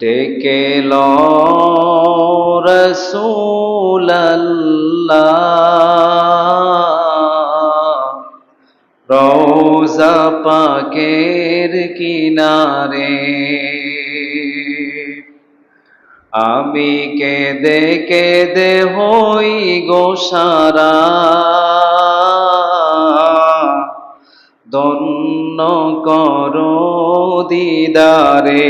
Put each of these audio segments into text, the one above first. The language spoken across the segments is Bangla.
ডেকে রোজা পাকের কিনারে আমি কেঁদে কেঁদে হই গোসারা দন্ন করো দিদারে।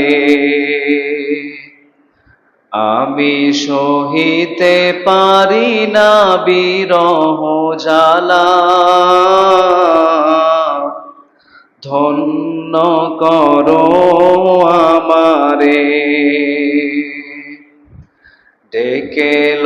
আমি সহিতে পারি না বিরহ জালা ধন্য করো আমারে। ডেকে ল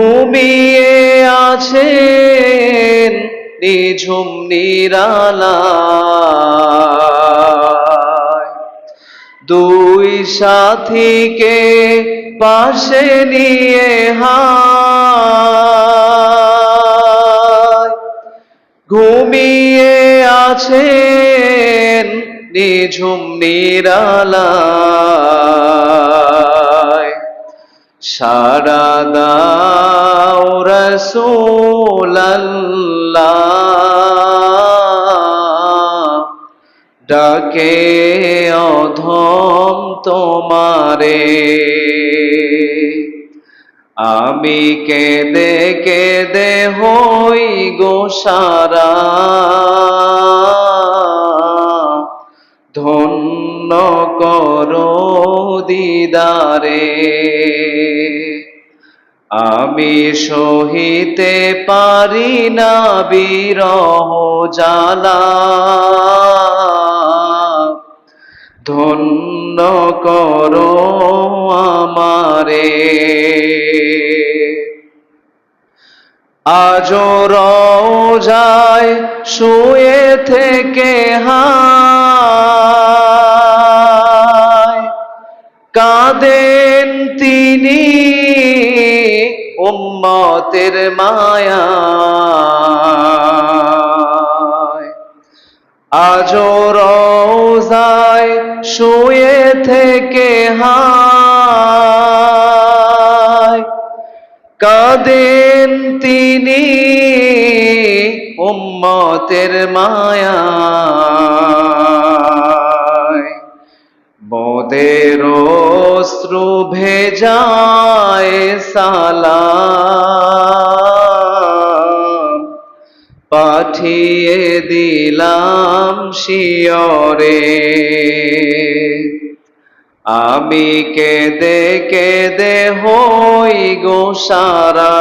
ঘুমিয়ে আছেন নিঝুম নিরালায়। দুই সাথীকে পাশে নিয়ে হায়। ঘুমিয়ে আছেন নিঝুম নিরালায়। সারা দাও রসুল্লাহ ডাকে অধম তোমারে। আমি কেঁদে কেঁদে হই গোসারা ধন্য করো দিদারে। আমি সহিতে পারি না বিরহ জালা ধন্য করো আমারে। আজ যায় শুয়ে থেকে হায় উম্মতের মায়া আজ রোজায় শুয়ে থেকে হায়। কাঁদেন তিনি উম্মতের মায়া মোদের অশ্রু ভেজায় সালাম। পাঠিয়ে দিলাম শিয়রে। আমি কেঁদে কেঁদে হই গোসারা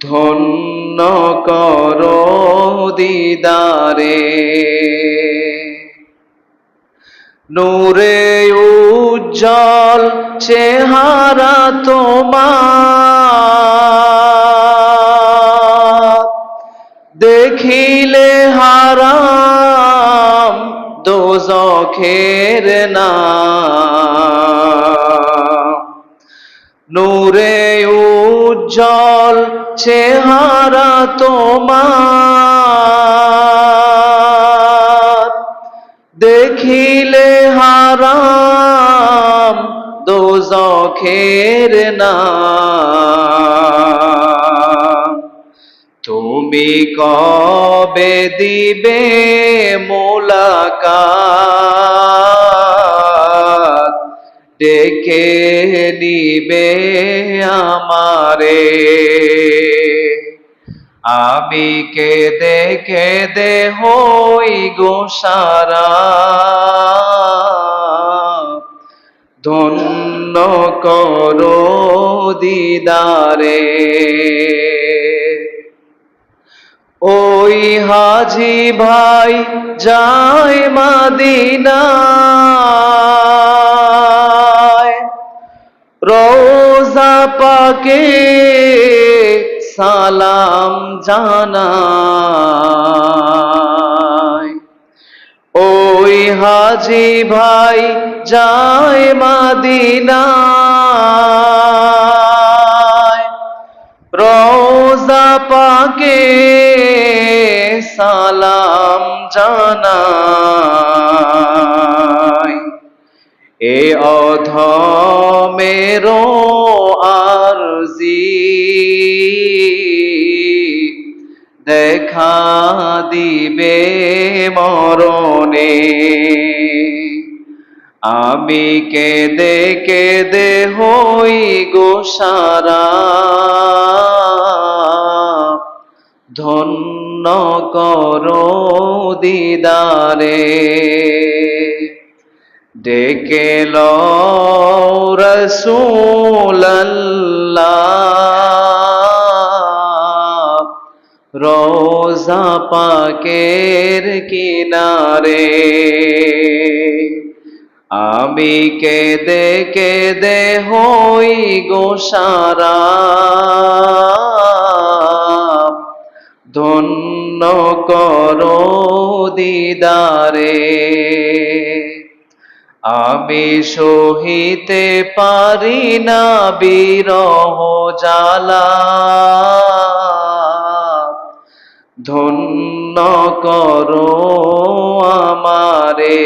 ধন্য করো দিদারে। নূরে উজ্জ্বল চেহারা তোমার। দেখিলে হারাম দোজখের না নূরে উজ্জ্বল চেহারা তোমার। দোজখের না। তুমি কবে দিবে মোলাকাত? ডেকে নিবে আমারে। আমি কেঁদে কেঁদে হই গোসারা ধন্য করো দিদারে। ওই হাজি ভাই যায় মাদিনায় রোজা পাকে সালাম জানায়। ওই হাজি ভাই যায় মাদিনায়। রোজা পাকে সালাম জানায়। এ অধ অধমেরো আরজি দেখা দিবে মরণে। আমি কেঁদে কেঁদে হই গোসারা ধন্য করো দিদারে। ডেকে রসুল্লাহ রোজা পাকের কিনারে, আমি কেঁদে কেঁদে হই গোসারা ধন্য করো দিদারে, আমি সহিতে পারি না বিরহ জালা ধন্য করো আমারে।